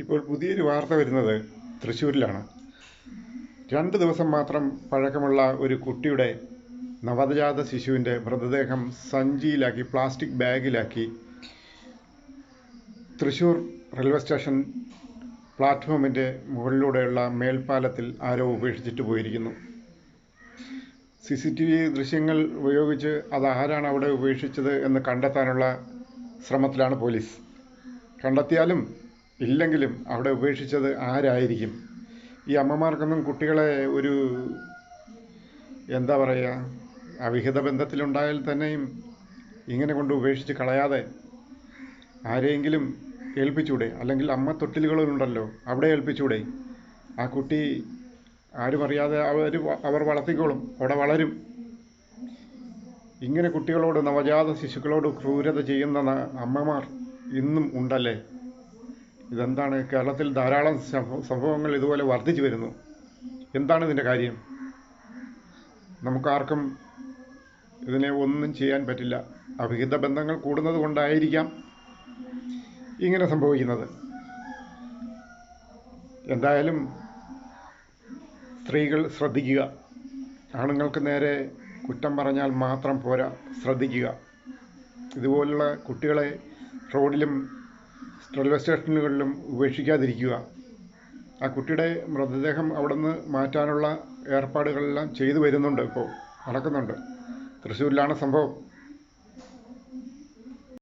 ഇപ്പോൾ പുതിയൊരു വാർത്ത വരുന്നത് തൃശ്ശൂരിലാണ്. രണ്ട് ദിവസം മാത്രം പഴക്കമുള്ള ഒരു കുട്ടിയുടെ നവജാത ശിശുവിന്റെ മൃതദേഹം സഞ്ചിയിലാക്കി പ്ലാസ്റ്റിക് ബാഗിലാക്കി തൃശ്ശൂർ റെയിൽവേ സ്റ്റേഷൻ പ്ലാറ്റ്ഫോമിന്റെ മുകളിലൂടെയുള്ള മേൽപ്പാലത്തിൽ ആരോ ഉപേക്ഷിച്ചിട്ട് പോയിരിക്കുന്നു. സി സി ടി വി ദൃശ്യങ്ങൾ ഉപയോഗിച്ച് അത് ആരാണ് അവിടെ ഉപേക്ഷിച്ചത് എന്ന് കണ്ടെത്താനുള്ള ശ്രമത്തിലാണ് പോലീസ്. കണ്ടെത്തിയാലും ഇല്ലെങ്കിലും അവിടെ ഉപേക്ഷിച്ചത് ആരായിരിക്കും? ഈ അമ്മമാർക്കൊന്നും കുട്ടികളെ ഒരു എന്താ പറയുക അവിഹിത ബന്ധത്തിലുണ്ടായാൽ തന്നെയും ഇങ്ങനെ കൊണ്ട് ഉപേക്ഷിച്ച് കളയാതെ ആരെയെങ്കിലും ഏൽപ്പിച്ചൂടെ? അല്ലെങ്കിൽ അമ്മ തൊട്ടിലുകളുണ്ടല്ലോ അവിടെ ഏൽപ്പിച്ചൂടെ? ആ കുട്ടി ആരും അറിയാതെ അവർ അവർ വളർത്തിക്കോളും അവിടെ വളരും. ഇങ്ങനെ കുട്ടികളോട് നവജാത ശിശുക്കളോട് ക്രൂരത ചെയ്യുന്ന അമ്മമാർ ഇന്നും ഉണ്ടല്ലേ? ഇതെന്താണ്? കേരളത്തിൽ ധാരാളം സംഭവങ്ങൾ ഇതുപോലെ വർദ്ധിച്ചു വരുന്നു. എന്താണ് ഇതിന്റെ കാര്യം? നമുക്കാർക്കും ഇതിനെ ഒന്നും ചെയ്യാൻ പറ്റില്ല. അവിഹിത ബന്ധങ്ങൾ കൂടുന്നത് കൊണ്ടായിരിക്കാം ഇങ്ങനെ സംഭവിക്കുന്നത്. എന്തായാലും സ്ത്രീകൾ ശ്രദ്ധിക്കുക. ആണുങ്ങൾക്ക് നേരെ കുറ്റം പറഞ്ഞാൽ മാത്രം പോരാ. ശ്രദ്ധിക്കുക. ഇതുപോലുള്ള കുട്ടികളെ റോഡിലും റെയിൽവേ സ്റ്റേഷനുകളിലും ഉപേക്ഷിക്കാതിരിക്കുക. ആ കുട്ടിയുടെ മൃതദേഹം അവിടുന്ന് മാറ്റാനുള്ള ഏർപ്പാടുകളെല്ലാം ചെയ്തു വരുന്നുണ്ട് ഇപ്പോൾ നടക്കുന്നുണ്ട്. തൃശ്ശൂരിലാണ് സംഭവം.